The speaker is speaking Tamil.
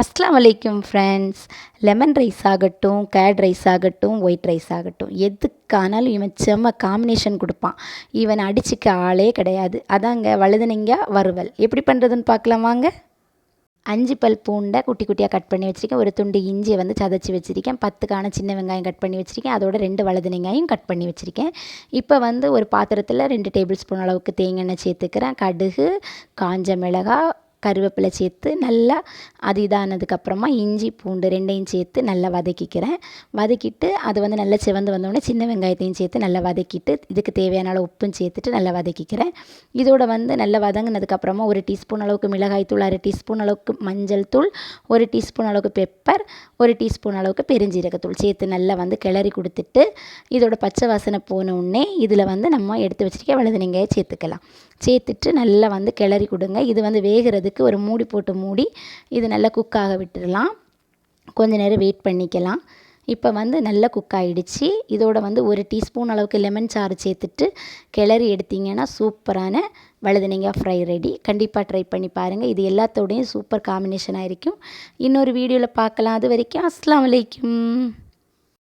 அஸ்லாம் வலைக்கும் ஃப்ரெண்ட்ஸ் லெமன் ரைஸ் ஆகட்டும் கேட் ரைஸ் ஆகட்டும் ஒயிட் ரைஸ் ஆகட்டும் எதுக்கானாலும் இவன் செம்ம காம்பினேஷன் கொடுப்பான். இவன் அடிச்சுக்க ஆளே கிடையாது. அதாங்க வழுதுனங்க வறுவல். எப்படி பண்ணுறதுன்னு பார்க்கலாம் வாங்க. அஞ்சு பல் பூண்டை குட்டி குட்டியாக கட் பண்ணி வச்சுருக்கேன். ஒரு துண்டு இஞ்சியை வந்து சதைச்சி வச்சுருக்கேன். பத்துக்கான சின்ன வெங்காயம் கட் பண்ணி வச்சுருக்கேன். அதோட ரெண்டு வலதுனிங்காயும் கட் பண்ணி வச்சுருக்கேன். இப்போ வந்து ஒரு பாத்திரத்தில் ரெண்டு டேபிள் ஸ்பூன் அளவுக்கு தேங்காய் எண்ணெய் சேர்த்துக்கிறேன். கடுகு காஞ்ச மிளகாய் கருவேப்பிலை சேர்த்து நல்லா அது இதானதுக்கப்புறமா இஞ்சி பூண்டு ரெண்டையும் சேர்த்து நல்லா வதக்கிக்கிறேன். வதக்கிட்டு அது வந்து நல்லா சிவந்து வந்தோடனே சின்ன வெங்காயத்தையும் சேர்த்து நல்லா வதக்கிட்டு இதுக்கு தேவையான அளவு உப்பும் சேர்த்துட்டு நல்லா வதக்கிக்கிறேன். இதோட வந்து நல்லா வதங்கினதுக்கப்புறமா ஒரு டீஸ்பூன் அளவுக்கு மிளகாய் தூள் அரை டீஸ்பூன் அளவுக்கு மஞ்சள் தூள் ஒரு டீஸ்பூன் அளவுக்கு பெப்பர் ஒரு டீஸ்பூன் அளவுக்கு பெருஞ்சீரகத்தூள் சேர்த்து நல்லா வந்து கிளறி கொடுத்துட்டு இதோட பச்சை வாசனை போன உடனே இதில் வந்து நம்ம எடுத்து வச்சுருக்க வலதுனங்காயை சேர்த்துக்கலாம். சேர்த்துட்டு நல்லா வந்து கிளறி கொடுங்க. இது வந்து வேகிறது வேகிறதுக்கு ஒரு மூடி போட்டு மூடி இது நல்லா குக்காக விட்டுடலாம். கொஞ்ச நேரம் வெயிட் பண்ணிக்கலாம். இப்போ வந்து நல்லா குக் ஆகிடுச்சு இதோட வந்து ஒரு டீஸ்பூன் அளவுக்கு லெமன் சாறு சேர்த்துட்டு கிளறி எடுத்திங்கன்னா சூப்பரான வழுதுனங்க ஃப்ரை ரெடி கண்டிப்பாக ட்ரை பண்ணி பாருங்கள் இது எல்லாத்தோடையும் சூப்பர் காம்பினேஷனாக இருக்கும். இன்னொரு வீடியோவில் பார்க்கலாம். அது வரைக்கும் அஸ்லாம் வலைக்கும்